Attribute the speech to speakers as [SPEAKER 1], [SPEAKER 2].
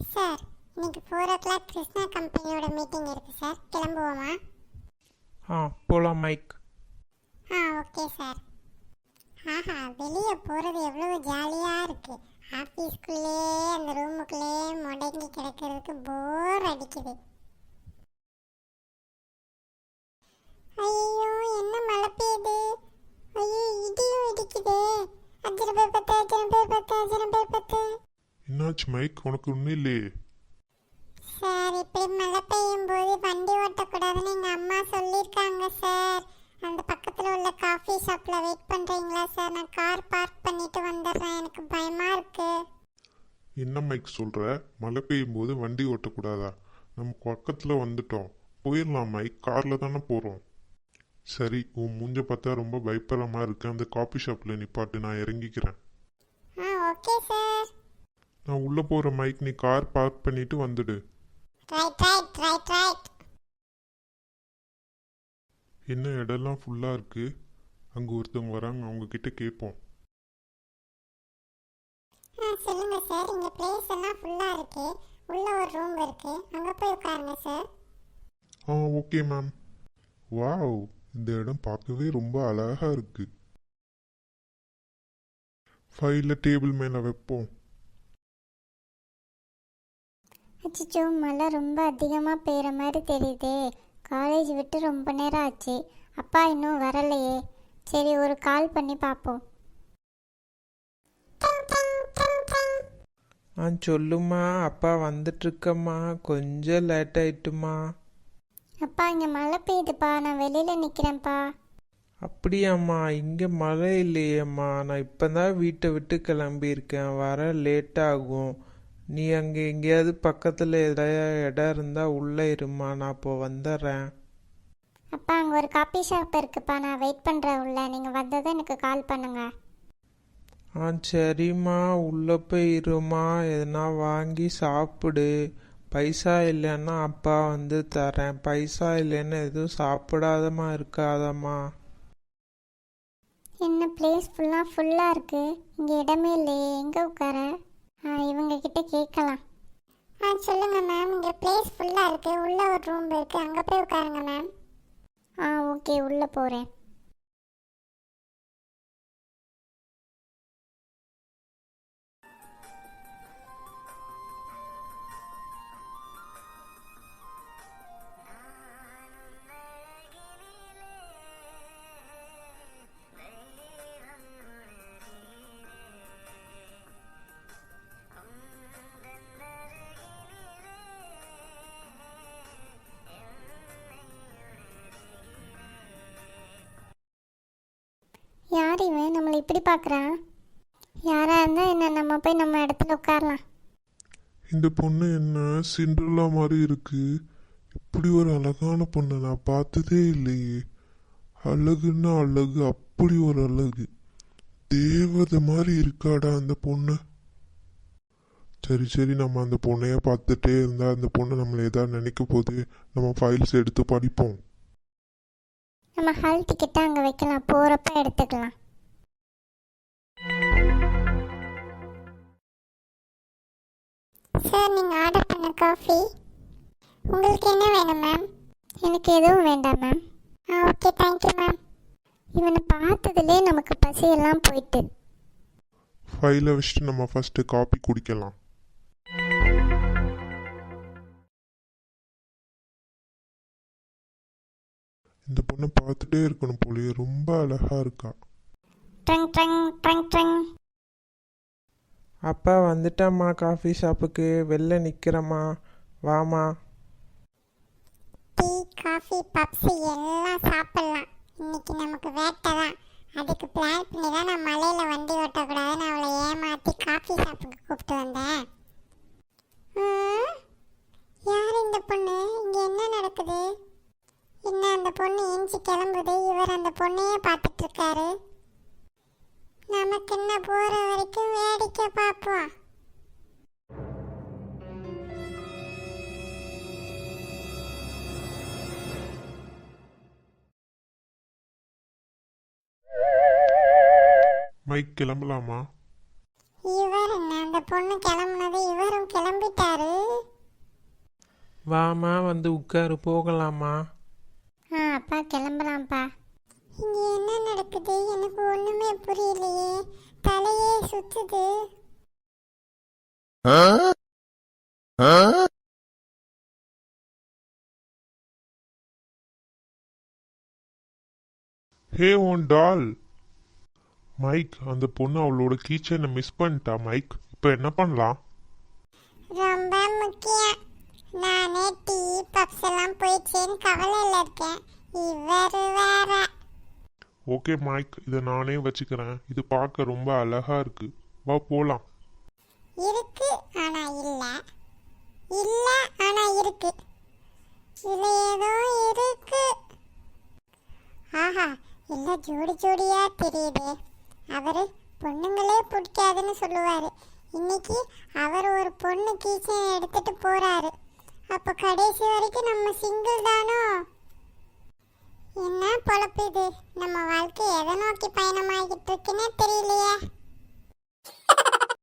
[SPEAKER 1] Sir இன்னைக்கு four ஓ clock Krishna கம்பெனியோட meeting இருக்கு சார். கிளம்புவோமா?
[SPEAKER 2] ஆ போகலாம் மைக்.
[SPEAKER 1] ஆ ஓகே சார். ஆஹா வெளியே போகிறது எவ்வளவு ஜாலியாக இருக்கு. ஆஃபீஸ்க்குள்ளேயே அந்த ரூமுக்குள்ளேயே முடங்கி கிடக்கிறதுக்கு போர் அடிக்குது. ஐயோ என்ன மழை பெய்யுது ஐயோ இடியும் இடிக்குதே அஞ்சரை பேர் பத்து அஞ்சரை பேர் பத்து அஞ்சரை பேர் பத்து
[SPEAKER 3] என்னாச்சு மைக் உனக்கு ஒன்றும் இல்லையே.
[SPEAKER 1] சார் இப்படி மழை பெய்யும் போது வண்டி ஓட்டக்கூடாதுன்னு எங்கள் அம்மா சொல்லியிருக்காங்க சார். அந்த பக்கத்தில் உள்ள காஃபி ஷாப்பில் வெயிட் பண்ணுறீங்களா சார்? நான் கார் பார்க் பண்ணிட்டு வந்துடுறேன். எனக்கு பயமாக இருக்கு.
[SPEAKER 3] என்ன மைக் சொல்கிற மழை பெய்யும் போது வண்டி ஓட்டக்கூடாதா? நம்ம பக்கத்தில் வந்துட்டோம். போயிடலாம் மைக் காரில் தானே போகிறோம் சரி உன் மூஞ்ச பார்த்தா ரொம்ப பயப்படுற மாதிரி இருக்கு. அந்த காஃபி ஷாப்பில் நிப்பாட்டு நான் இறங்கிக்கிறேன்.
[SPEAKER 1] ஆ ஓகே சார்.
[SPEAKER 3] நான் உள்ளே போகிற மைக் நீ கார் பார்க் பண்ணிட்டு வந்துடு. என்ன இடம்லாம் ஃபுல்லாக இருக்கு? அங்கே ஒருத்தவங்க வராங்க அவங்க கிட்ட கேட்போம்
[SPEAKER 1] சொல்லுங்க சார் இங்கே பிளேஸ் எல்லாம் ஃபுல்லாக இருக்கு. உள்ள ஒரு ரூம் இருக்கு. அங்கே போய் உட்காருங்க சார்
[SPEAKER 3] ஆ ஓகே மேம் வாவ் இந்த இடம் பார்க்கவே ரொம்ப அழகா இருக்கு. ஃபைல டேபிள் மேலே வைப்போம்.
[SPEAKER 4] அச்சோ மழை ரொம்ப அதிகமாக பெய்கிற மாதிரி தெரியுதே. காலேஜ் விட்டு ரொம்ப நேரம் ஆச்சு. அப்பா இன்னும் வரலையே. சரி ஒரு கால் பண்ணி பார்ப்போம்
[SPEAKER 2] ஆ சொல்லுமா. அப்பா வந்துட்டுருக்கம்மா. கொஞ்சம் லேட் ஆயிட்டுமா.
[SPEAKER 4] அப்பா இங்கே மழை பெய்யுதுப்பா. நான் வெளியில் நிற்கிறேன்ப்பா
[SPEAKER 2] அப்படியாம்மா. இங்கே மழை இல்லையேம்மா. நான் இப்போ தான் வீட்டை விட்டு கிளம்பியிருக்கேன். வர லேட் ஆகும். நீ அங்கே எங்கேயாவது பக்கத்தில் ஏதாவது இடம் இருந்தால் உள்ளே இருமா நான் இப்போ வந்துடுறேன்
[SPEAKER 4] அப்பா அங்கே ஒரு காபி ஷாப் இருக்குப்பா. நான் வெயிட் பண்ணுறேன் உள்ள. நீங்கள் வந்ததும் எனக்கு கால் பண்ணுங்க.
[SPEAKER 2] ஆ சரிம்மா. உள்ளே போய் இருமா. எதுனா வாங்கி சாப்பிடு. பைசா இல்லைன்னா அப்பா வந்து தரேன். பைசா இல்லைன்னு எதுவும் சாப்பிடாதம்மா இருக்காதம்மா.
[SPEAKER 4] என்ன பிளேஸ் ஃபுல்லாக ஃபுல்லாக இருக்குது இங்கே இடமே இல்லையே. எங்கே உட்கார? இவங்க கிட்ட கேட்கலாம்.
[SPEAKER 1] ஆ சொல்லுங்க மேம் இங்கே பிளேஸ் ஃபுல்லாக இருக்குது உள்ள ஒரு ரூம் இருக்குது அங்கே போய் உட்காருங்க மேம்
[SPEAKER 4] ஆ ஓகே உள்ளே போகிறேன் யார் இவன்? நம்மளை இப்படி பார்க்குறான்? யாராக இருந்தால் என்ன நம்ம போய் நம்ம இடத்துல உட்காரலாம்.
[SPEAKER 3] இந்த பொண்ணு என்ன சிண்ட்ரலா மாதிரி இருக்கு. இப்படி ஒரு அழகான பொண்ணை நான் பார்த்ததே இல்லையே. அழகுன்னா அழகு அப்படி ஒரு அழகு. தேவதை மாதிரி இருக்காடா அந்த பொண்ணு. சரி சரி நம்ம அந்த பொண்ணைய பார்த்துட்டே இருந்தா அந்த பொண்ணு நம்மளை ஏதாவது நினைக்க போது நம்ம ஃபைல்ஸ் எடுத்து படிப்போம்.
[SPEAKER 4] நம்ம ஹால் டிக்கெட்டை அங்கே வைக்கலாம். போகிறப்ப எடுத்துக்கலாம்.
[SPEAKER 1] சார் நீங்கள் ஆர்டர் பண்ண காஃபி உங்களுக்கு என்ன வேணும் மேம்
[SPEAKER 4] எனக்கு எதுவும் வேண்டாம் மேம்
[SPEAKER 1] ஆ ஓகே தேங்க்யூ மேம்
[SPEAKER 4] இவனை பார்த்ததுலே நமக்கு பசியெல்லாம் போயிட்டு.
[SPEAKER 3] ஃபைலை வச்சுட்டு நம்ம ஃபர்ஸ்ட் காப்பி குடிக்கலாம். இந்த பொண்ணை பார்த்துட்டே இருக்கணும் போலயே ரொம்ப அழகா இருக்கா.
[SPEAKER 4] ட்ரங் ட்ரங் ட்ரங் ட்ரங்
[SPEAKER 2] அப்பா வந்துட்டாம்மா காஃபி ஷாப்புக்கு வெளில நிற்கிறம்மா வாமா
[SPEAKER 1] டீ காஃபி பப்ஸு எல்லாம் சாப்பிட்லாம். இன்னைக்கு நமக்கு வேட்டை தான். அதுக்கு பிளான் பண்ணி தான் நான் மலையில் வண்டி ஓட்டக்கூடாதுன்னு அவளை ஏமாற்றி காஃபி ஷாப்புக்கு கூப்பிட்டு வந்தேன். யார் இந்த பொண்ணு? இங்கே என்ன நடக்குது? என்ன அந்த பொண்ணு ஏஞ்சி கிளம்புது? இவர் அந்த பொண்ணையே பார்த்துட்ருக்காரு என்ன போகிற வரைக்கும் வேடிக்கை பார்ப்போம்.
[SPEAKER 3] மைக் கிளம்பலாமா?
[SPEAKER 1] இவர் என்ன அந்த பொண்ணு கிளம்புனது இவரும் கிளம்பிட்டாரு?
[SPEAKER 2] வாமா வந்து உட்காரு போகலாமா?
[SPEAKER 4] ஆ அப்பா கிளம்பலாம்ப்பா.
[SPEAKER 1] இங்க என்ன நடக்குது? எனக்கு ஒண்ணுமே புரியலையே. தலையே சுத்துது.
[SPEAKER 3] ஹே உன் டால். மைக் அந்த பொண்ணு அவளோட கீச்சனை மிஸ் பண்ணிட்டா மைக்? இப்போ என்ன பண்ணலாம்?
[SPEAKER 1] ரொம்ப முக்கியம். நானே டீ பப்ஸ் எல்லாம் போயிடுச்சேன்னு கவலையில் இருக்கேன். இவர் வேற.
[SPEAKER 3] ஓகே மைக் இதை நானே வச்சுக்கிறேன். இது பார்க்க ரொம்ப அழகா இருக்கு. வா போலாம்.
[SPEAKER 1] இருக்கு ஆனா இல்ல. இல்ல ஆனா இருக்கு. இதுல ஏதோ இருக்கு. ஆஹா என்ன ஜோடி ஜோடியா தெரியுது. அவரு பொண்ணுங்களே பிடிக்காதுன்னு சொல்லுவாரு. இன்னைக்கு அவர் ஒரு பொண்ணு கீச்சன் எடுத்துட்டு போறாரு. அப்ப கடைசி வரைக்கும் நம்ம சிங்கிள் தானோ? என்ன பொழப்பு இது? நம்ம வாழ்க்கை எதை நோக்கி பயணமாகிட்டு இருக்குன்னே தெரியலையே.